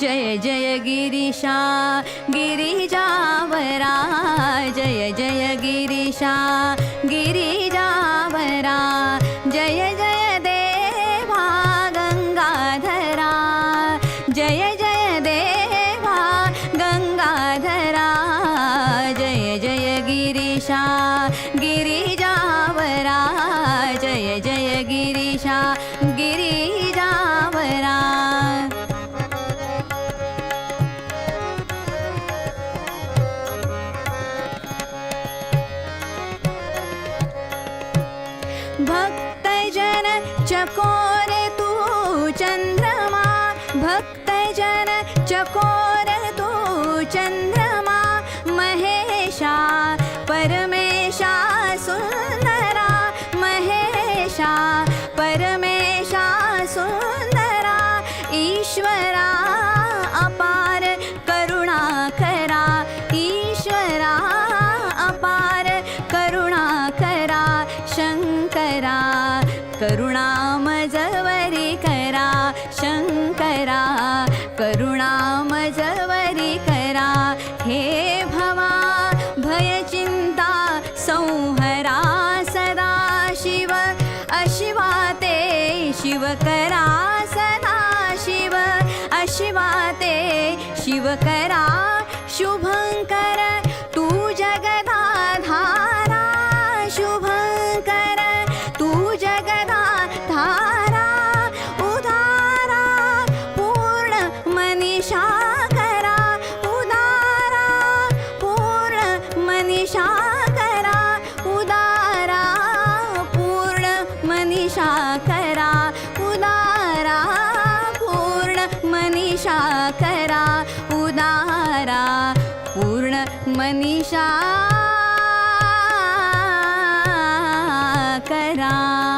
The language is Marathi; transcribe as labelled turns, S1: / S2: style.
S1: जय जय गिरीशा गिरिजावरा जय जय गिरीशा गिरिजावरा जय जय देवा गंगाधरा जय जय देवा गंगाधरा जय जय गिरीशा गिरिजावरा जय जय गिरीशा भक्तजन चकोर तू चंद्रमा. भक्तजन चकोर तू चंद्रमा. महेशा परमेशा सुंदरा. महेशा परमेशा सुंदरा. ईश्वरा करुणा मजवरी करा शंकरा करुणा मजवरी करा. हे भवा भयचिंता संहरा सदा शिव अशिवा ते शिव करा सदा शिव अशिवा ते शिव करा शुभंकर करा उदारा पूर्ण मनीषा करा.